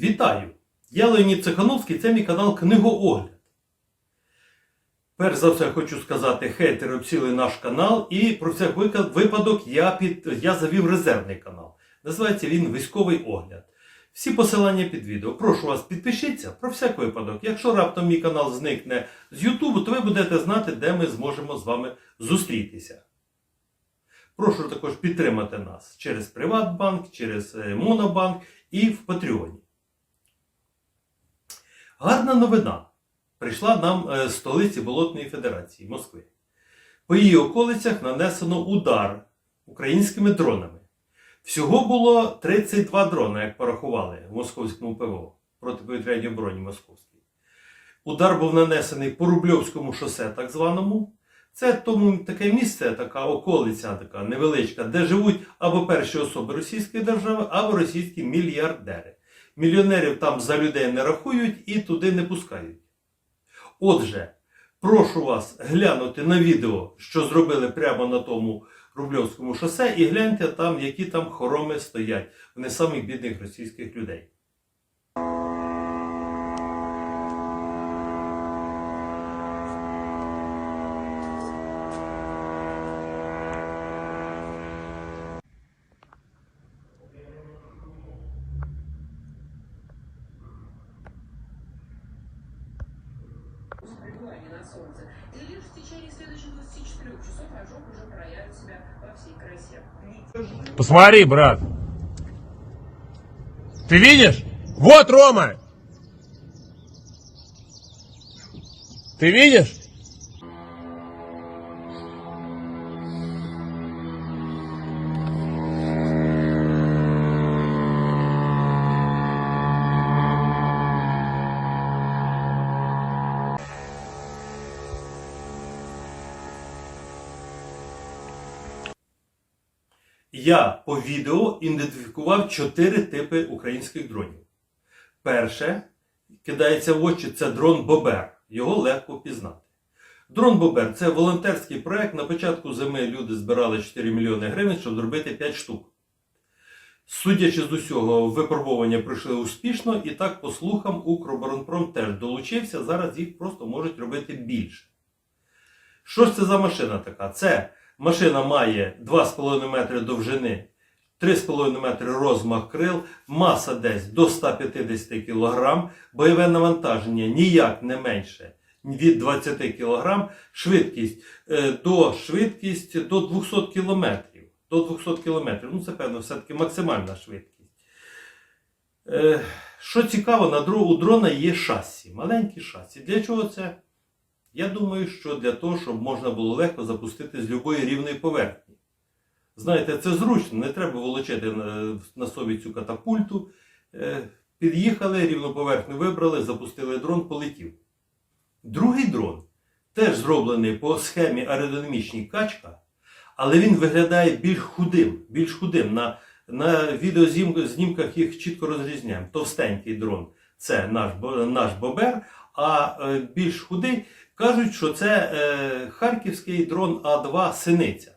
Вітаю! Я Леонід Цехановський, це мій канал Книгоогляд. Перш за все хочу сказати, хейтери обсіли наш канал, і про всяк випадок я, під, я завів резервний канал. Називається він Військовий огляд. Всі посилання під відео. Прошу вас, підпишіться про всяк випадок. Якщо раптом мій канал зникне з Ютубу, то ви будете знати, де ми зможемо з вами зустрітися. Прошу також підтримати нас через Приватбанк, через е, Монобанк і в Патреоні. Гарна новина прийшла нам е, з столиці Болотної Федерації Москви. По її околицях нанесено удар українськими дронами. Всього було 32 дрони, як порахували в московському ПВО протиповітряній обороні Московській. Удар був нанесений по Рубльовському шосе, так званому. Це тому таке місце, така околиця, така невеличка, де живуть або перші особи Російської держави, або російські мільярдери. Мільйонерів там за людей не рахують і туди не пускають. Отже, прошу вас глянути на відео, що зробили прямо на тому Рубльовському шосе, і гляньте там, які там хороми стоять в не самих бідних російських людей. Солнце. И лишь в течение следующих 24 часов ожог уже проявит себя во всей красе. Посмотри, брат. Ты видишь? Вот Рома. Ты видишь? Я по відео ідентифікував чотири типи українських дронів. Перше, кидається в очі, це дрон Бобер. Його легко пізнати. Дрон Бобер це волонтерський проект. На початку зими люди збирали 4 мільйони гривень, щоб зробити 5 штук. Судячи з усього, випробування пройшли успішно, і так, по слухам, Укроборонпром теж долучився. Зараз їх просто можуть робити більше. Що ж це за машина така? Це машина має 2,5 метри довжини, 3,5 метри розмах крил, маса десь до 150 кг, бойове навантаження ніяк не менше від 20 кг, швидкість е, до швидкість до 200 км. До 200 км. Ну, це певно, все-таки максимальна швидкість. Е, Що цікаво, на у дрона є шасі, маленькі шасі. Для чого це? Я думаю, що для того, щоб можна було легко запустити з любої рівної поверхні. Знаєте, це зручно, не треба волочити на, собі цю катапульту. Е, Під'їхали, рівну поверхню вибрали, запустили дрон, полетів. Другий дрон теж зроблений по схемі аеродинамічній качка, але він виглядає більш худим. Більш худим. На, на відеознімках їх чітко розрізняємо. Товстенький дрон це наш, наш бобер, а е, більш худий кажуть, що це е, харківський дрон А2 Синиця.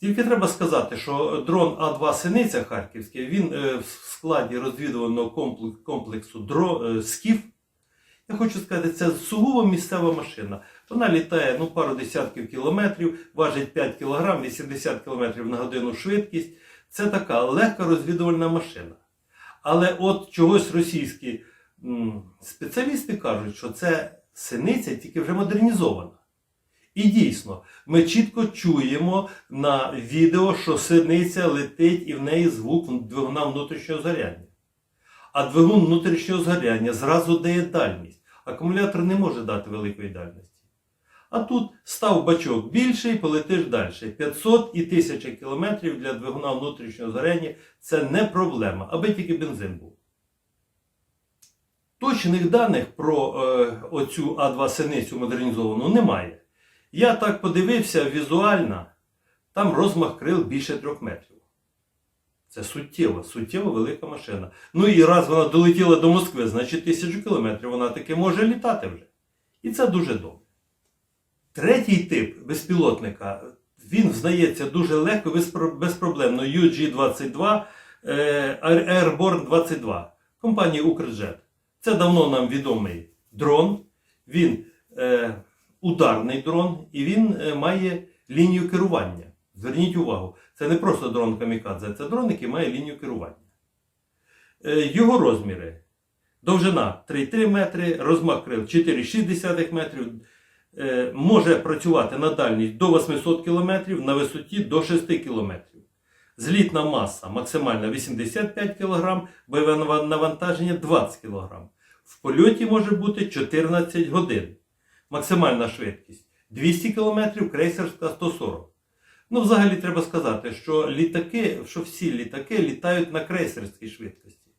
Тільки треба сказати, що дрон А2 Синиця Харківський, він е, в складі розвідувального комплексу, комплексу дро, е, СКІФ. Я хочу сказати, це сугубо місцева машина. Вона літає ну, пару десятків кілометрів, важить 5 кг, 80 км на годину швидкість. Це така легка розвідувальна машина. Але от чогось російські м, спеціалісти кажуть, що це синиця тільки вже модернізована. І дійсно, ми чітко чуємо на відео, що синиця летить і в неї звук двигуна внутрішнього згоряння. А двигун внутрішнього згоряння зразу дає дальність. Акумулятор не може дати великої дальності. А тут став бачок більший, полетиш далі. 500 і 1000 кілометрів для двигуна внутрішнього згоряння це не проблема, аби тільки бензин був. Точних даних про е, оцю А2 синицю модернізовану немає. Я так подивився візуально, там розмах крил більше трьох метрів. Це суттєво, суттєво велика машина. Ну і раз вона долетіла до Москви, значить тисячу кілометрів вона таки може літати вже. І це дуже добре. Третій тип безпілотника, він знається дуже легко, безпро- безпроблемно. UG-22, е, Airborne 22. компанії Укрджет. Це давно нам відомий дрон. Він е, ударний дрон і він е, має лінію керування. Зверніть увагу, це не просто дрон камікадзе, це дрон, який має лінію керування. Е, його розміри. Довжина 3,3 метри, розмах крил 4,6 метрів. Е, може працювати на дальність до 800 км, на висоті до 6 км. Злітна маса максимальна 85 кг, бойове навантаження 20 кг. В польоті може бути 14 годин. Максимальна швидкість 200 км, крейсерська 140. Ну, взагалі треба сказати, що літаки, що всі літаки літають на крейсерській швидкості.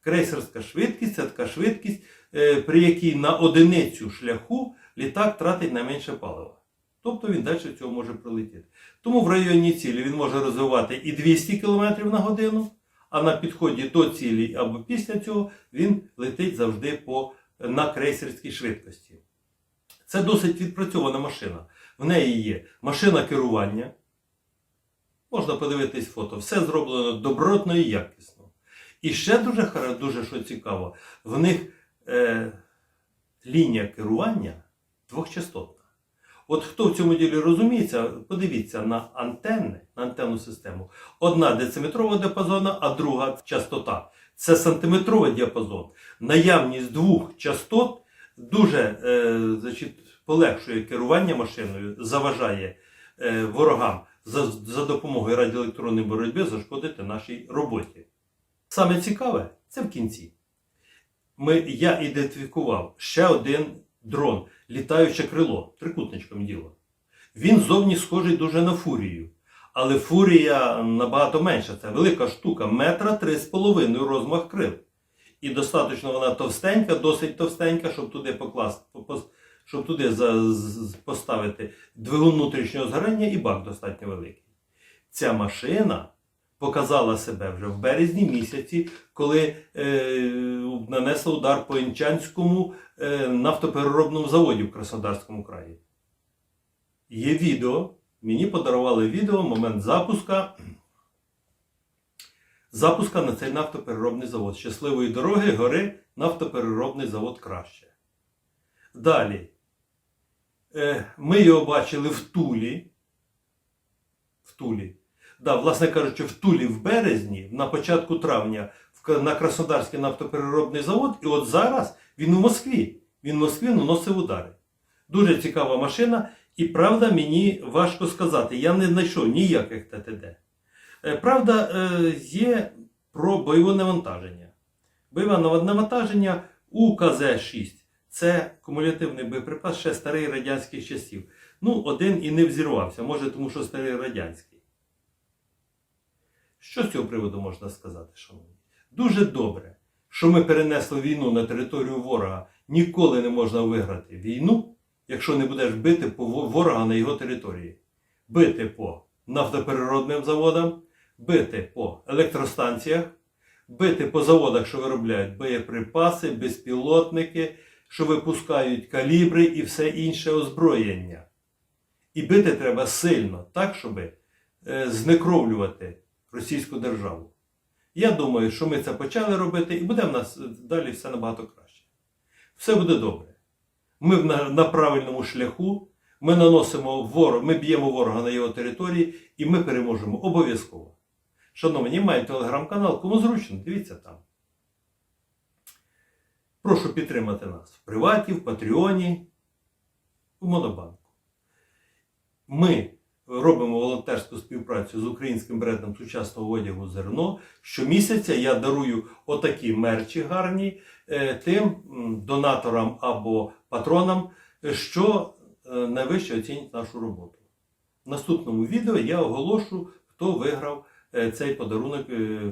Крейсерська швидкість це така швидкість, е, при якій на одиницю шляху літак тратить найменше палива. Тобто він далі цього може прилетіти. Тому в районі цілі він може розвивати і 200 км на годину, а на підході до цілі або після цього він летить завжди по, на крейсерській швидкості. Це досить відпрацьована машина. В неї є машина керування. Можна подивитись фото. Все зроблено добротно і якісно. І ще дуже, дуже що цікаво, в них е, лінія керування двохчастотна. От хто в цьому ділі розуміється, подивіться на антенни, на антенну систему. Одна дециметрова діапазона, а друга частота. Це сантиметровий діапазон. Наявність двох частот дуже е, значить, полегшує керування машиною, заважає е, ворогам за, за допомогою радіоелектронної боротьби зашкодити нашій роботі. Саме цікаве це в кінці. Ми, я ідентифікував ще один дрон, літаюче крило, трикутничком діло. Він зовні схожий дуже на фурію. Але фурія набагато менша. Це велика штука, метра три з половиною розмах крил. І достатньо вона товстенька, досить товстенька, щоб туди покласти, щоб туди поставити двигун внутрішнього згорання і бак достатньо великий. Ця машина показала себе вже в березні місяці, коли е, нанесла удар по Інчанському е, нафтопереробному заводі в Краснодарському краї. Є відео. Мені подарували відео момент запуска. Запуска на цей нафтопереробний завод. Щасливої дороги, гори, нафтопереробний завод краще. Далі. Е, ми його бачили в Тулі. В Тулі. Да, власне кажучи, в Тулі в березні, на початку травня, на Краснодарський нафтопереробний завод, і от зараз він у Москві. Він в Москві наносив удари. Дуже цікава машина, і правда, мені важко сказати. Я не знайшов ніяких ТТД. Е, Правда, е, є про бойове навантаження. Бойове навантаження у КЗ-6. Це кумулятивний боєприпас ще старий радянських часів. Ну, один і не взірвався, може, тому що старий радянський. Що з цього приводу можна сказати, шановні? Дуже добре, що ми перенесли війну на територію ворога. Ніколи не можна виграти війну, якщо не будеш бити по ворога на його території. Бити по нафтопереробним заводам, бити по електростанціях, бити по заводах, що виробляють боєприпаси, безпілотники, що випускають калібри і все інше озброєння. І бити треба сильно, так, щоб е, знекровлювати російську державу. Я думаю, що ми це почали робити, і буде в нас е, далі все набагато краще. Все буде добре. Ми на, на правильному шляху, ми наносимо ворог, ми б'ємо ворога на його території, і ми переможемо обов'язково. Шановні, мають телеграм-канал, кому зручно, дивіться там. Прошу підтримати нас в Приваті, в Патреоні, в Монобанку. Ми робимо волонтерську співпрацю з українським брендом сучасного одягу зерно. Щомісяця я дарую отакі мерчі гарні е, тим донаторам або патронам, що е, найвище оцінять нашу роботу. В наступному відео я оголошу, хто виграв е, цей подарунок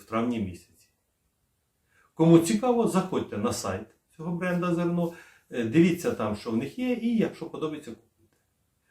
в травні місяці. Кому цікаво, заходьте на сайт цього бренда зерно, дивіться там, що в них є, і якщо подобається.